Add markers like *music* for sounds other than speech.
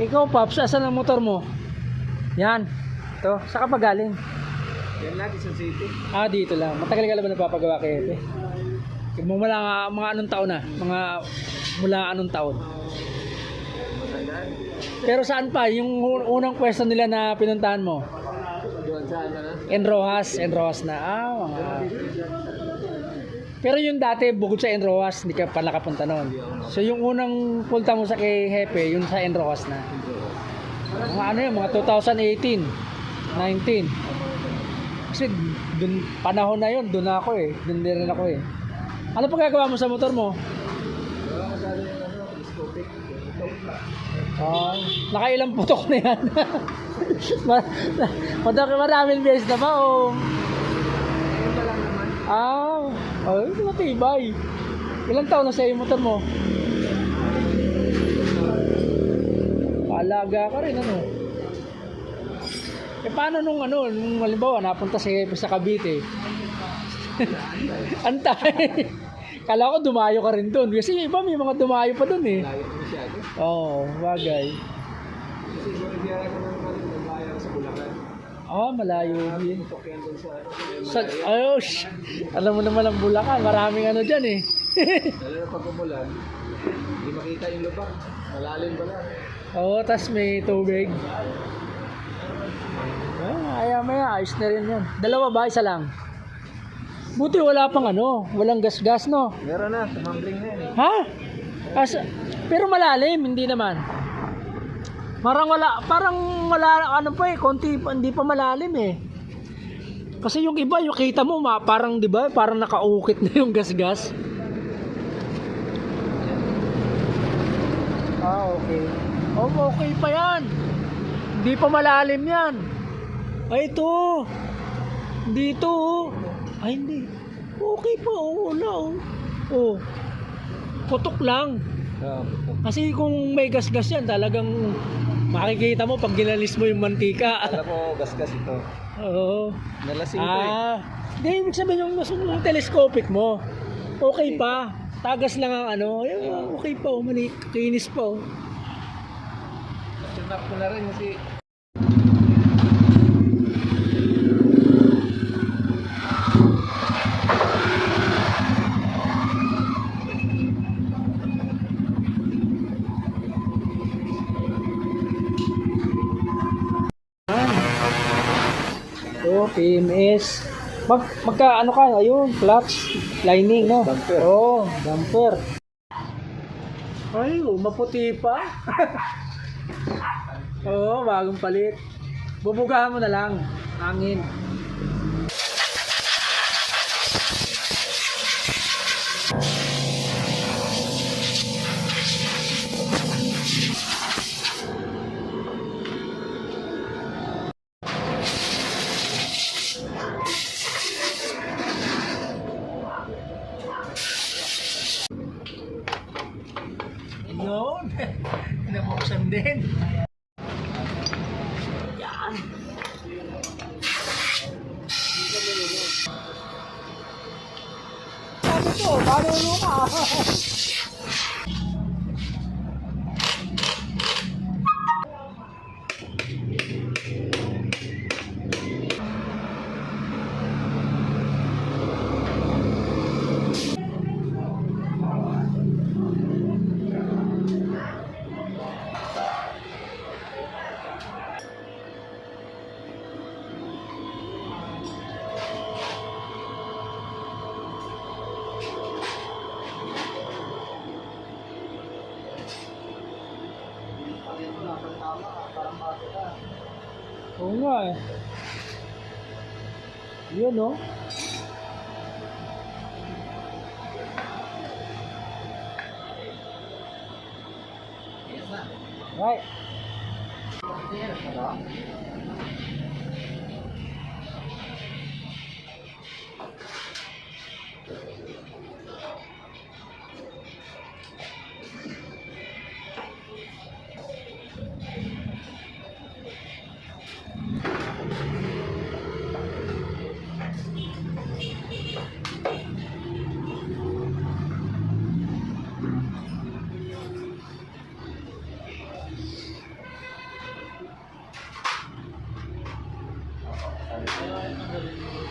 Ikaw, Paps, asan ang motor mo? Yan. Ito. Saan ka pa galing? Yan lagi sa city. Ah, dito lang. Matagal ka na ba napapagawa kay Epe? Mula mga anong taon na? Mga mula anong taon? Pero saan pa? Yung un- unang pwesto nila na pinuntahan mo? Doon saan na? Enrojas, Enrojas na. Ah, mga... Pero yung dati, bukod sa Enrojas, hindi ka pa nakapunta noon. So yung unang punta mo sa kay Hepe, yun sa Enrojas na. Mga ano yun, mga 2018, 19. Kasi dun, panahon na yun, dun ako eh. Dun din rin ako eh. Ano pa gagawa mo sa motor mo? Yung. Ah, nakailang putok na yan. *laughs* Ma- Madami maraming beses na ba o? Naman. Ah, ay, matibay. Ilang taon na sa iyo motor mo? Alaga ka rin ano. Eh paano nung ano, nung halimbawa napunta sa sa Cavite? *laughs* Antay. Kala ko dumayo ka rin doon. Kasi yung iba may mga dumayo pa doon eh. Masyado. Oo, oh, bagay. Kasi kung ibiyara ko ng ano, nagbayar sa Bulacan. Ah, malayo din. Sa. Sa, ayo, shh. alam mo naman ang Bulacan, maraming ano dyan eh. *laughs* Lalo na pag umulan, hindi makita yung lubak. Malalim pala. Oo, tas may tubig. Ah, ayaw maya, ayos na rin yan. Dalawa ba? Isa lang? Buti wala pang ano, walang gas-gas no. Meron na, tumambling na yan eh. Ha? As, pero malalim, hindi naman. Parang wala, parang wala, ano pa eh, konti, hindi pa malalim eh. Kasi yung iba, yung kita mo, ma, parang, di ba, parang nakaukit na yung gas-gas. Ah, okay. Oh, okay pa yan. Hindi pa malalim yan. Ay, ito. Dito. oh. Ay, hindi. Okay pa, oh, wala, oh. Oh. Putok lang. Ah. Kasi kung may gas-gas yan, talagang makikita mo pag ginalis mo yung mantika. Alam ko, gasgas ito. Oo. Nalasing ko eh. Ah, hindi, ibig sabihin yung, yung telescopic mo. Okay pa. Tagas lang ang ano. Ayun, okay pa. Mali, kinis pa. Oh. Tunak ko na rin kasi Oh, PMS. Mag, magka, ano ka, ayun, clutch, lining, no? Bumper. Oo, oh, bumper. Ay, maputi pa. *laughs* Oo, bagong palit. Bubugahan mo na lang, hangin. Din. Yan. Sabi ko, paano ka? *laughs* Oo nga eh. Yun no? Right.